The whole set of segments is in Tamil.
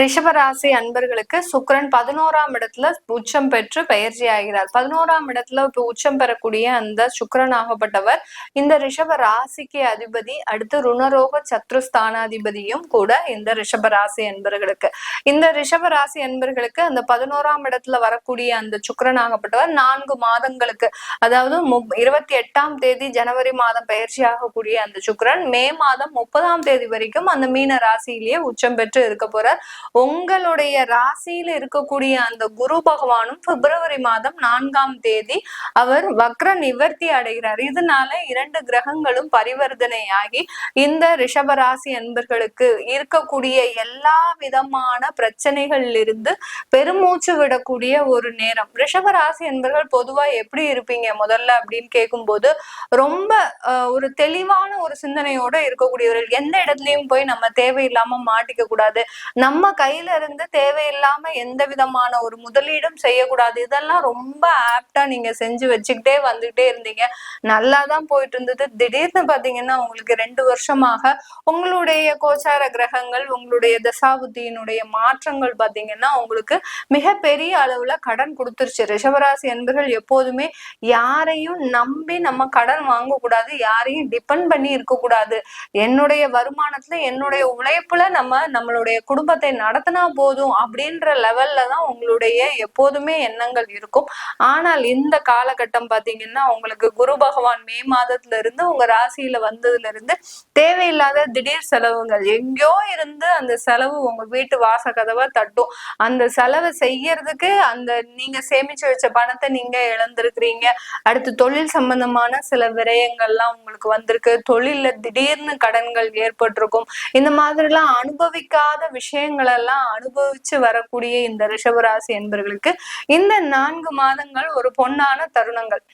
ரிஷபராசி அன்பர்களுக்கு சுக்கிரன் பதினோராம் இடத்துல உச்சம் பெற்று பயிற்சி ஆகிறார். பதினோராம் இடத்துல இப்போ உச்சம் பெறக்கூடிய அந்த சுக்கரன் ஆகப்பட்டவர் இந்த ரிஷப ராசிக்கு அதிபதி அடுத்து ருணரோக சத்ருஸ்தானாதிபதியும் கூட இந்த ரிஷப ராசி அன்பர்களுக்கு. இந்த ரிஷப ராசி அன்பர்களுக்கு அந்த பதினோராம் இடத்துல வரக்கூடிய அந்த சுக்கிரன் ஆகப்பட்டவர் நான்கு மாதங்களுக்கு அதாவது இருபத்தி எட்டாம் தேதி ஜனவரி மாதம் பயிற்சி ஆகக்கூடிய அந்த சுக்கரன் மே மாதம் முப்பதாம் தேதி வரைக்கும் அந்த மீன ராசியிலேயே உச்சம் பெற்று இருக்க போறார் உங்களுடைய ராசியில இருக்கக்கூடிய அந்த குரு பகவானும் பிப்ரவரி மாதம் நான்காம் தேதி அவர் வக்ர நிவர்த்தி அடைகிறார். இதனால இரண்டு கிரகங்களும் பரிவர்த்தனையாகி இந்த ரிஷபராசி அன்பர்களுக்கு இருக்கக்கூடிய எல்லா விதமான பிரச்சனைகள் இருந்து பெருமூச்சு விடக்கூடிய ஒரு நேரம். ரிஷபராசி என்பர்கள் பொதுவா எப்படி இருப்பீங்க முதல்ல அப்படின்னு கேட்கும்போது ரொம்ப ஒரு தெளிவான ஒரு சிந்தனையோட இருக்கக்கூடியவர்கள். எந்த இடத்துலயும் போய் நம்ம தேவையில்லாம மாட்டிக்க கூடாது. நம்ம கையில இருந்து தேவையில்லாம எந்த விதமான ஒரு முதலீடும் செய்யக்கூடாது. இதெல்லாம் ரொம்ப ஆப்டா நீங்க செஞ்சு வச்சுக்கிட்டே வந்துகிட்டே இருந்தீங்க. நல்லா தான் போயிட்டு இருந்தது திடீர்னு பாத்தீங்கன்னா உங்களுக்கு ரெண்டு வருஷமாக உங்களுடைய கோச்சார கிரகங்கள் உங்களுடைய தசாபுத்தியினுடைய மாற்றங்கள் பாத்தீங்கன்னா உங்களுக்கு மிகப்பெரிய அளவுல கடன் கொடுத்துருச்சு. ரிஷபராசி என்பர்கள் எப்போதுமே யாரையும் நம்பி நம்ம கடன் வாங்கக்கூடாது யாரையும் டிபெண்ட் பண்ணி இருக்கக்கூடாது. என்னுடைய வருமானத்துல என்னுடைய உழைப்புல நம்ம நம்மளுடைய குடும்பத்தை நடத்தினா போதும் அப்படின்ற லெவல்ல தான் உங்களுடைய எப்போதுமே எண்ணங்கள் இருக்கும். ஆனால் இந்த காலகட்டம் பாத்தீங்கன்னா உங்களுக்கு குரு பகவான் மே மாதத்துல இருந்து உங்க ராசியில வந்ததுல இருந்து தேவையில்லாத திடீர் செலவுகள். எங்கேயோ இருந்து அந்த செலவு உங்க வீட்டு வாச கதவை தட்டும். அந்த செலவை செய்யறதுக்கு அந்த நீங்க சேமிச்சு வச்ச பணத்தை நீங்க இழந்திருக்கிறீங்க. அடுத்து தொழில் சம்பந்தமான சில விரயங்கள்லாம் உங்களுக்கு வந்திருக்கு. தொழில்ல திடீர்னு கடன்கள் ஏற்பட்டிருக்கும். இந்த மாதிரிலாம் அனுபவிக்காத விஷயம் எல்லாம் அனுபவிச்சு வரக்கூடிய இந்த ரிஷபராசி என்பவர்களுக்கு இந்த நான்கு மாதங்கள் ஒரு பொன்னான தருணங்கள்.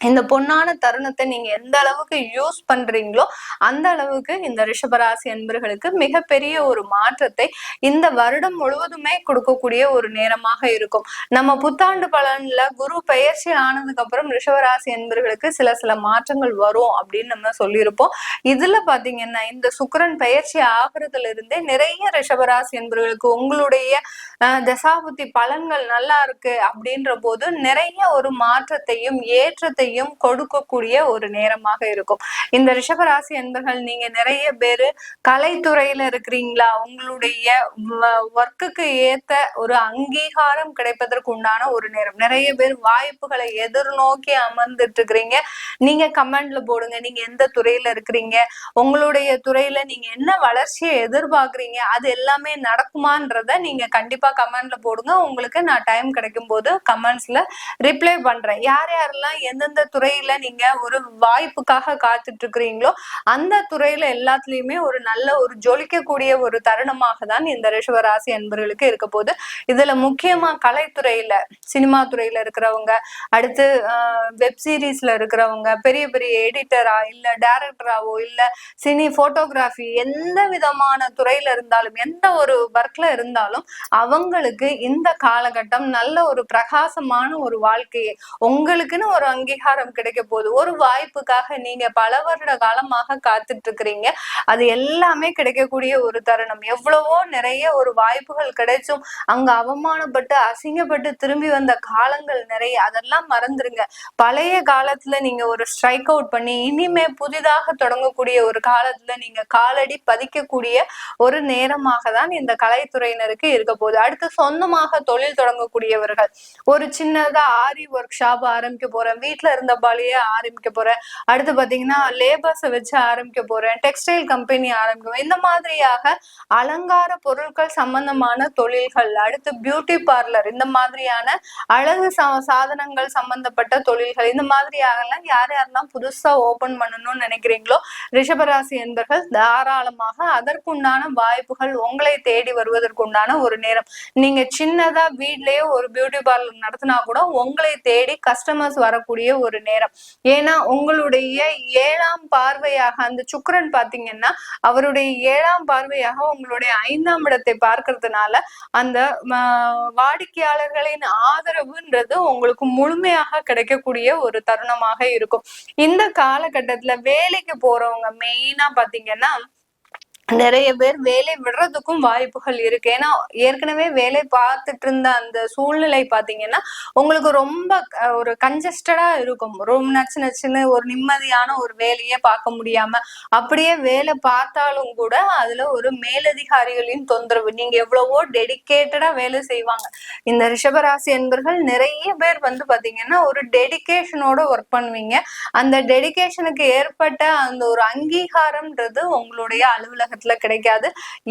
இந்த பொன்னான தருணத்தை நீங்க எந்த அளவுக்கு யூஸ் பண்றீங்களோ அந்த அளவுக்கு இந்த ரிஷபராசி அன்பர்களுக்கு மிகப்பெரிய ஒரு மாற்றத்தை இந்த வருடம் முழுவதுமே கொடுக்கக்கூடிய ஒரு நேரமாக இருக்கும். நம்ம புத்தாண்டு பலன்ல குரு பெயர்ச்சி ஆனதுக்கு அப்புறம் ரிஷபராசி அன்பர்களுக்கு சில சில மாற்றங்கள் வரும் அப்படின்னு நம்ம சொல்லியிருப்போம். இதுல பாத்தீங்கன்னா இந்த சுக்கிரன் பெயர்ச்சி ஆகுறதுல இருந்தே நிறைய ரிஷபராசி அன்பர்களுக்கு உங்களுடைய தசாபுத்தி பலன்கள் நல்லா இருக்கு அப்படின்ற போது நிறைய ஒரு மாற்றத்தையும் ஏற்றத்தையும் கொடுக்கக்கூடிய ஒரு நேரமாக இருக்கும். இந்த ரிஷபராசி என்பர்கள் நீங்க நிறைய பேரு கலைத்துறையில இருக்கிறீங்களா? உங்களுடைய ஒர்க்குக்கு ஏத்த ஒரு அங்கீகாரம் கிடைப்பதற்கு உண்டான ஒரு நேரம். நிறைய பேர் வாய்ப்புகளை எதிர்நோக்கி அமர்ந்துட்டு இருக்கிறீங்க நீங்க கமெண்ட்ல போடுங்க. நீங்க எந்த துறையில இருக்கிறீங்க? உங்களுடைய துறையில நீங்க என்ன வளர்ச்சியை எதிர்பார்க்கறீங்க? அது எல்லாமே நடக்குமான்றத நீங்க கண்டிப்பா கமெண்ட்ல போடுங்க. உங்களுக்கு நான் டைம் கிடைக்கும் போது கமெண்ட்ஸ்ல ரிப்ளை பண்றேன். யார் யாரெல்லாம் எந்தெந்த எந்தெந்த துறையில நீங்க ஒரு வாய்ப்புக்காக காத்துட்டு இருக்கிறீங்களோ அந்த துறையில எல்லாத்துலயுமே ஒரு நல்ல ஒரு ஜொலிக்கக்கூடிய ஒரு தருணமாக தான் இந்த ரிஷவராசி அன்பர்களுக்கு இருக்க போது இதுல முக்கியமா கலைத்துறையில சினிமா துறையில இருக்கிறவங்க அடுத்து வெப் சீரிஸ்ல இருக்கிறவங்க பெரிய பெரிய எடிட்டரா இல்ல டைரக்டராவோ இல்ல சினி போட்டோகிராஃபி எந்த விதமான துறையில இருந்தாலும் எந்த ஒரு ஒர்க்ல இருந்தாலும் அவங்களுக்கு இந்த காலகட்டம் நல்ல ஒரு பிரகாசமான ஒரு வாழ்க்கையை உங்களுக்குன்னு ஒரு அங்கீகாரம் கிடைக்க போகுது. ஒரு வாய்ப்புக்காக நீங்க பல வருட காலமாக காத்துட்டு இருக்கிறீங்க அது எல்லாமே கிடைக்கக்கூடிய ஒரு தருணம். எவ்வளவோ நிறைய ஒரு வாய்ப்புகள் கிடைச்சும் அங்க அவமானப்பட்டு அசிங்கப்பட்டு திரும்பி வந்த காலங்கள் நிறைய. அதெல்லாம் மறந்துருங்க. பழைய காலத்துல நீங்க ஒரு ஸ்ட்ரைக் அவுட் பண்ணி இனிமே புதிதாக தொடங்கக்கூடிய ஒரு காலத்துல நீங்க காலடி பதிக்கக்கூடிய ஒரு நேரமாக தான் இந்த கலைத்துறையினருக்கு இருக்க போகுது. அடுத்து சொந்தமாக தொழில் தொடங்கக்கூடியவர்கள். ஒரு சின்னதா ஆரி ஒர்க் ஷாப் ஆரம்பிக்க போறேன். வீட்டுல இருந்தபாலேயே ஆரம்பிக்க போறேன். அடுத்து பாத்தீங்கன்னா லேபர்ஸை வச்சு ஆரம்பிக்க போறேன். டெக்ஸ்டைல் கம்பெனி ஆரம்பிக்கும் இந்த மாதிரியாக அலங்கார பொருட்கள் சம்பந்தமான தொழில்கள் அடுத்து பியூட்டி பார்லர் இந்த மாதிரியான அழகு சாதனங்கள் சம்பந்தப்பட்ட தொழில்கள் இந்த மாதிரியாக எல்லாம் யார் யாரெல்லாம் புதுசா ஓபன் பண்ணணும்னு நினைக்கிறீங்களோ ரிஷபராசி என்பர்கள் தாராளமாக அதற்குண்டான வாய்ப்புகள் உங்களை தேடி வருவதற்குண்டான ஒரு நேரம். நீங்க சின்னதா வீட்லயே ஒரு பியூட்டி பார்லர் நடத்தினா கூட உங்களை தேடி கஸ்டமர்ஸ் வரக்கூடிய ஒரு நேரம். ஏன்னா உங்களுடைய ஏழாம் பார்வையாக அந்த சுக்கரன் பாத்தீங்கன்னா அவருடைய ஏழாம் பார்வையாக உங்களுடைய ஐந்தாம் இடத்தை பார்க்கறதுனால அந்த வாடிக்கையாளர்களின் ஆதரவுன்றது உங்களுக்கு முழுமையாக கிடைக்கக்கூடிய ஒரு தருணமாக இருக்கும். இந்த காலகட்டத்துல வேலைக்கு போறவங்க மெயினா பாத்தீங்கன்னா நிறைய பேர் வேலை விடுறதுக்கும் வாய்ப்புகள் இருக்கு. ஏன்னா ஏற்கனவே வேலை பார்த்துட்டு இருந்த அந்த சூழ்நிலை பாத்தீங்கன்னா உங்களுக்கு ரொம்ப ஒரு கன்ஜஸ்டடா இருக்கும். ரொம்ப நச்சு நச்சுன்னு ஒரு நிம்மதியான ஒரு வேலையே பார்க்க முடியாம அப்படியே வேலை பார்த்தாலும் கூட அதுல ஒரு மேலதிகாரிகளின் தொந்தரவு. நீங்க எவ்வளவோ டெடிக்கேட்டடா வேலை செய்வாங்க. இந்த ரிஷபராசி என்பர்கள் நிறைய பேர் வந்து பாத்தீங்கன்னா ஒரு டெடிக்கேஷனோட ஒர்க் பண்ணுவீங்க. அந்த டெடிக்கேஷனுக்கு ஏற்பட்ட அந்த ஒரு அங்கீகாரம்ன்றது உங்களுடைய அலுவலகம் காலகட்டத்துல கிடைக்காது.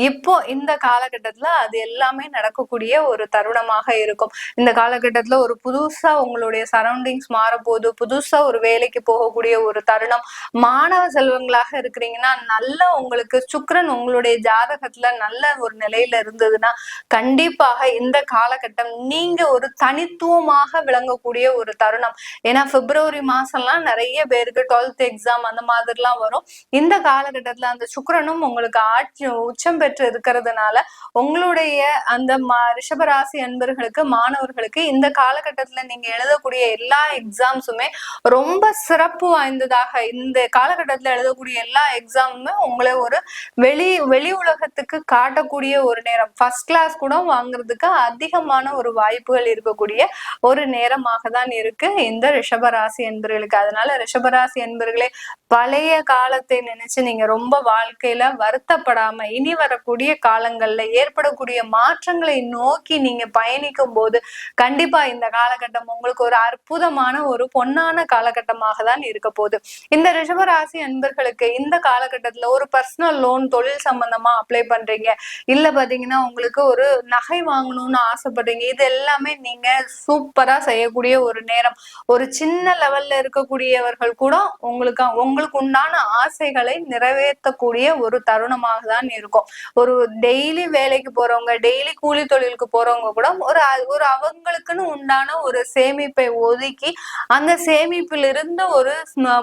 இப்போ இந்த காலகட்டத்துல அது எல்லாமே நடக்கக்கூடிய ஒரு தருணமாக இருக்கும். இந்த காலகட்டத்துல ஒரு புதுசா உங்களுடைய சரௌண்டிங்ஸ் மாறப்போகுது. புதுசா ஒரு வேலைக்கு போகக்கூடிய ஒரு தருணம். மாணவ செல்வங்களாக இருக்கிறீங்கன்னா நல்ல உங்களுக்கு சுக்கரன் உங்களுடைய ஜாதகத்துல நல்ல ஒரு நிலையில இருந்ததுன்னா கண்டிப்பாக இந்த காலகட்டம் நீங்க ஒரு தனித்துவமாக விளங்கக்கூடிய ஒரு தருணம். ஏன்னா பிப்ரவரி மாசம்லாம் நிறைய பேருக்கு டுவெல்த் எக்ஸாம் அந்த மாதிரிலாம் வரும். இந்த காலகட்டத்துல அந்த சுக்கரனும் உங்களுக்கு ஆட்சி உச்சம் பெற்று இருக்கிறதுனால உங்களுடைய அந்த ரிஷபராசி அன்பர்களுக்கு மாணவர்களுக்கு இந்த காலகட்டத்துல நீங்க எழுதக்கூடிய எல்லா எக்ஸாம்ஸுமே ரொம்ப சிறப்பு வாய்ந்ததாக இந்த காலகட்டத்துல எழுதக்கூடிய எல்லா எக்ஸாமுமே உங்களை ஒரு வெளி வெளி உலகத்துக்கு காட்டக்கூடிய ஒரு நேரம். ஃபர்ஸ்ட் கிளாஸ் கூட வாங்குறதுக்கு அதிகமான ஒரு வாய்ப்புகள் இருக்கக்கூடிய ஒரு நேரமாக தான் இருக்கு. இந்த ரிஷபராசி என்பர்களுக்கு. அதனால ரிஷபராசி என்பர்களே பழைய காலத்தை நினைச்சு நீங்க ரொம்ப வாழ்க்கையில வருத்தப்படாம இனி வரக்கூடிய காலங்கள்ல ஏற்படக்கூடிய மாற்றங்களை நோக்கி நீங்க பயணிக்கும் போது கண்டிப்பா இந்த காலகட்டம் உங்களுக்கு ஒரு அற்புதமான ஒரு பொன்னான காலகட்டமாக தான் இருக்க போகுது. இந்த ரிஷபராசி அன்பர்களுக்கு இந்த காலகட்டத்துல ஒரு பர்சனல் லோன் தொழில் சம்பந்தமா அப்ளை பண்றீங்க. இல்ல பாத்தீங்கன்னா உங்களுக்கு ஒரு நகை வாங்கணும்னு ஆசைப்படுறீங்க. இது எல்லாமே நீங்க சூப்பரா சூப்பரா செய்யக்கூடிய ஒரு நேரம். ஒரு சின்ன லெவல்ல இருக்கக்கூடியவர்கள் கூட உங்களுக்கு உங்களுக்கு உண்டான ஆசைகளை நிறைவேற்றக்கூடிய ஒரு தருணமாக தான் இருக்கும். ஒரு டெய்லி வேலைக்கு போறவங்க டெய்லி கூலி தொழிலுக்கு போறவங்க கூட ஒரு ஒரு அவங்களுக்குன்னு உண்டான ஒரு சேமிப்பை ஒதுக்கி அந்த சேமிப்பில் இருந்து ஒரு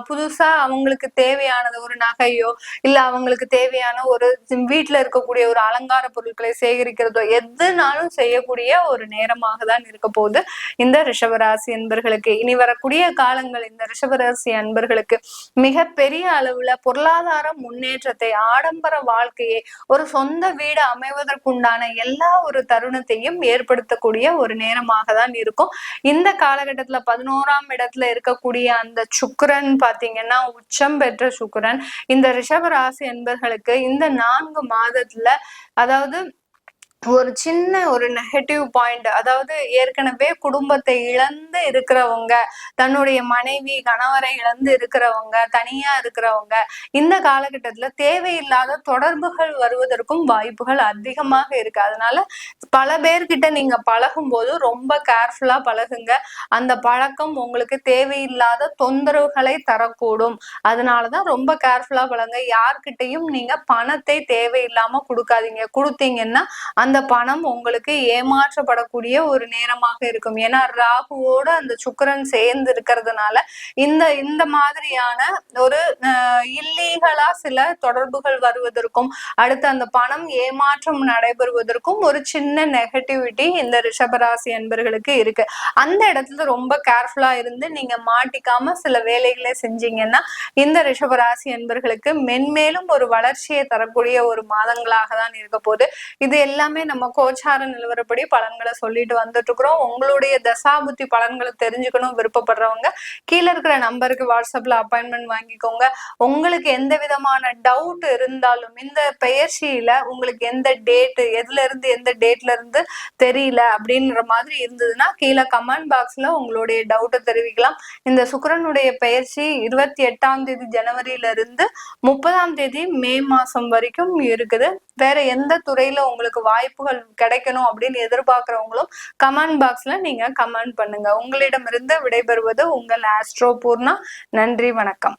புதுசா அவங்களுக்கு தேவையானது ஒரு நகையோ இல்ல அவங்களுக்கு தேவையான ஒரு வீட்டுல இருக்கக்கூடிய ஒரு அலங்கார பொருட்களை சேகரிக்கிறதோ எதுனாலும் செய்யக்கூடிய ஒரு நேரமாக தான் இருக்க போகுது. இந்த ரிஷபராசி அன்பர்களுக்கு இனி வரக்கூடிய காலங்கள் இந்த ரிஷபராசி அன்பர்களுக்கு மிக பெரிய அளவுல பொருளாதார முன்னேற்றத்தை ஆடம்பர வாழ்க்கையை ஒரு சொந்த வீடு அமைவதற்குண்டான எல்லா ஒரு தருணத்தையும் ஏற்படுத்தக்கூடிய ஒரு நேரமாக தான் இருக்கும். இந்த காலகட்டத்துல பதினோராம் இடத்துல இருக்கக்கூடிய அந்த சுக்கரன் பாத்தீங்கன்னா உச்சம் பெற்ற சுக்கரன். இந்த ரிஷபராசி என்பர்களுக்கு இந்த நான்கு மாதத்துல அதாவது ஒரு சின்ன ஒரு நெகட்டிவ் பாயிண்ட் அதாவது ஏற்கனவே குடும்பத்தை இழந்து இருக்கிறவங்க தன்னுடைய மனைவி கணவரை இழந்து இருக்கிறவங்க தனியா இருக்கிறவங்க இந்த காலகட்டத்துல தேவையில்லாத தொடர்புகள் வருவதற்கும் வாய்ப்புகள் அதிகமாக இருக்கு. அதனால பல பேர்கிட்ட நீங்க பழகும் போது ரொம்ப கேர்ஃபுல்லா பழகுங்க. அந்த பழக்கம் உங்களுக்கு தேவையில்லாத தொந்தரவுகளை தரக்கூடும். அதனாலதான் ரொம்ப கேர்ஃபுல்லா பழங்க யார்கிட்டையும் நீங்க பணத்தை தேவையில்லாம கொடுக்காதீங்க. கொடுத்தீங்கன்னா அந்த பணம் உங்களுக்கு ஏமாற்றப்படக்கூடிய ஒரு நேரமாக இருக்கும். ஏன்னா ராகுவோட அந்த சுக்கரன் சேர்ந்து இருக்கிறதுனால இந்த இந்த மாதிரியான ஒரு இல்லீகலா சில தொடர்புகள் வருவதற்கும் அடுத்து அந்த பணம் ஏமாற்றம் நடைபெறுவதற்கும் ஒரு சின்ன நெகட்டிவிட்டி இந்த ரிஷபராசி அன்பர்களுக்கு இருக்கு. அந்த இடத்துல ரொம்ப கேர்ஃபுல்லா இருந்து நீங்க மாட்டிக்காம சில வேலைகளை செஞ்சீங்கன்னா இந்த ரிஷபராசி அன்பர்களுக்கு மென்மேலும் ஒரு வளர்ச்சியை தரக்கூடிய ஒரு மாதங்களாக தான் இருக்க போகுது. இது எல்லாமே நம்ம கோச்சார நிலவரப்படி பலன்களை சொல்லிட்டு வந்துட்டு இருக்கிறோம் உங்களுடைய தசாபுத்தி பலன்களை தெரிஞ்சுக்கணும் விருப்பப்படுறவங்க கீழே இருக்கிற நம்பருக்கு வாட்ஸ்அப்ல அப்பாயின்மெண்ட் வாங்கிக்கோங்க. உங்களுக்கு எந்த விதமான டவுட் இருந்தாலும் இந்த பெயர்ச்சியில உங்களுக்கு எந்த டேட்டு எதுல இருந்து எந்த டேட்ல இருந்து தெரியல அப்படின்ற மாதிரி இருந்ததுன்னா கீழே கமெண்ட் பாக்ஸ்ல உங்களுடைய டவுட்டை தெரிவிக்கலாம். இந்த சுக்கரனுடைய பெயர்ச்சி இருபத்தி எட்டாம் தேதி ஜனவரியில இருந்து முப்பதாம் தேதி மே மாசம் வரைக்கும் இருக்குது. வேற எந்த துறையில உங்களுக்கு வாய்ப்புகள் கிடைக்கணும் அப்படின்னு எதிர்பார்க்கிறவங்களும் கமெண்ட் பாக்ஸ்ல நீங்க கமெண்ட் பண்ணுங்க. உங்களிடமிருந்து விடைபெறுவது உங்கள் ஆஸ்ட்ரோ பூர்ணா. நன்றி வணக்கம்.